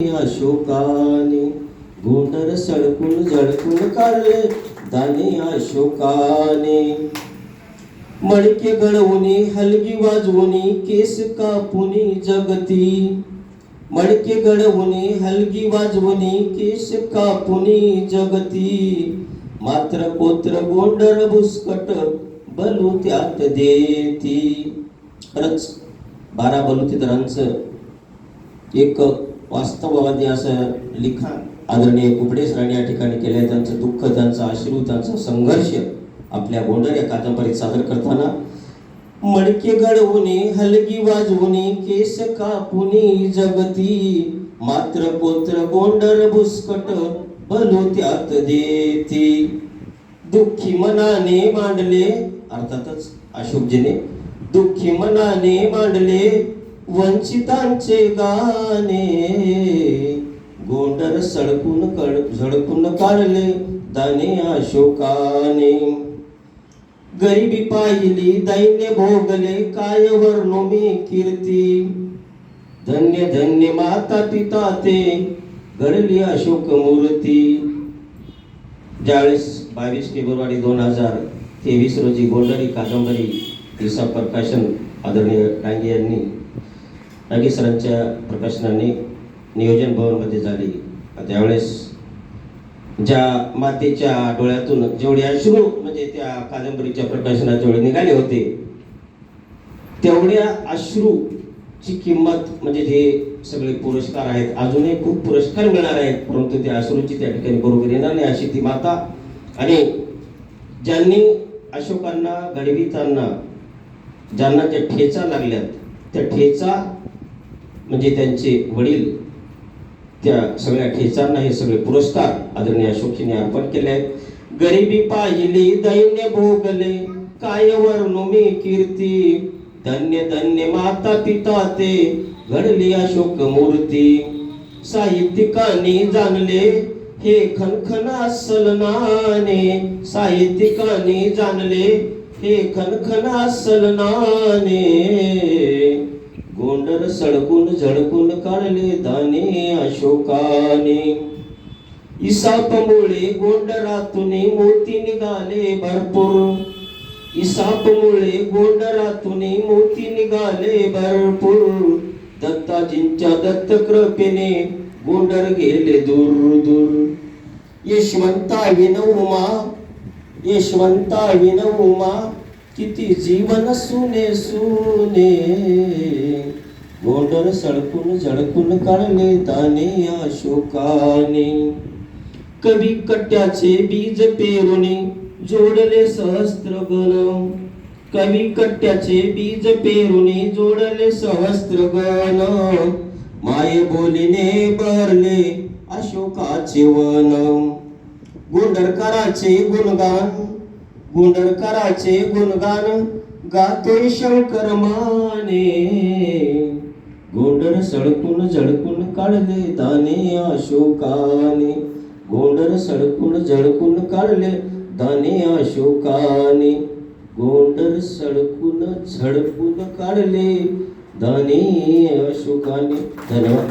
अशोकाने गोंडर सडकून झडकून काढले. दाने अशोकाने मडके गळवुनी हलगी वाजवुनी केस कापुनी जगती. मडके गळवुनी हलगी वाजवुनी केस कापुनी जगती. मात्र कोत्र गोंडर भुसकट बलू त्यात देती. खरंच बारा बलुतेदारांचं एक वास्तववादी असं लिखाण आदरणीय कुपडे सरांनी या ठिकाणी केले त्यांचं दुःख त्यांचा अश्रू त्यांचा संघर्ष आपल्या गोंडर या कादंबरीत सादर करताना मडके गडवणे हलगी वाजवणे केस कापुनी जगती मात्र कोत्र गोंडर बुसकट बलो त्यात देती. दुःखी मनाने मांडले अर्थातच अशोकजीने दुःखी मनाने मांडले वंचितांचे गाणे. गोंडर सडकून कड झडकून काढले दाने अशोकाने. गरिबी पाहिली दैन्य भोगले काय वर्णो मी कीर्ती. धन्य धन्य माता पिता ते घडली अशोक मूर्ती. ज्यावेळेस बावीस फेब्रुवारी दोन हजार तेवीस रोजी गोंडरी कादंबरी दिसा प्रकाशन आदरणीय डांगे यांनी डांगे सरांच्या प्रकाशनाने नियोजन भवनमध्ये झाली. त्यावेळेस ज्या मातेच्या डोळ्यातून जेवढे अश्रू म्हणजे त्या कादंबरीच्या प्रकाशनाच्या वेळी निघाले होते तेवढ्या अश्रूची किंमत म्हणजे हे सगळे पुरस्कार आहेत अजूनही खूप पुरस्कार मिळणार आहेत परंतु त्या अश्रूची त्या ठिकाणी बरोबर येणार नाही अशी ती माता आणि ज्यांनी अशोकांना घडविताना ज्यांना त्या ठेचा लागल्यात त्या ठेचा म्हणजे त्यांचे वडील त्या सगळ्या ठेचांना हे सगळे पुरस्कार आदरणीय अशोकीने अर्पण केले आहेत. गरिबी पाहिली दैन्य भोगले काय वर्णुमी कीर्ती धन्य धन्य माता पिता ते घडली अशोक मूर्ती. साहित्यिकांनी जाणले हे खनखन सलनाने साहित्यिकांनी जाणले हे खनखन सलनाने गोंडर सडकून झडकून काढले दाने अशोकाने. इसापमुळे गोंडरातून मोती निघाले भरपूर. इसापमुळे गोंडरातून मोती निघाले भरपूर. दत्ताजींच्या दत्त कृपेने गोंडर गेले दूर दूर. यशवंता विनवमा यशवंता विनवमा किती जीवन सुने सुने. गोंडर सडकून झडकून काढले दाने अशोकाने कवी कट्ट्याचे बीज पेरुने जोडले सहस्त्र गण कवी कट्ट्याचे बीज पेरुने जोडले सहस्त्र गण माय बोलीने भरले अशोकाचे वन. गोंडरकराचे गुणगान गुणकराचे गुणगान गातोय शंकर माने. गोंडर सळकून झळकून काढले दाने अशोकाने. गोंडर सळकून झळकून काढले दाने अशोकाने. गोंडर सळकून झळकून काढले दाने अशोकाने. धन्यवाद.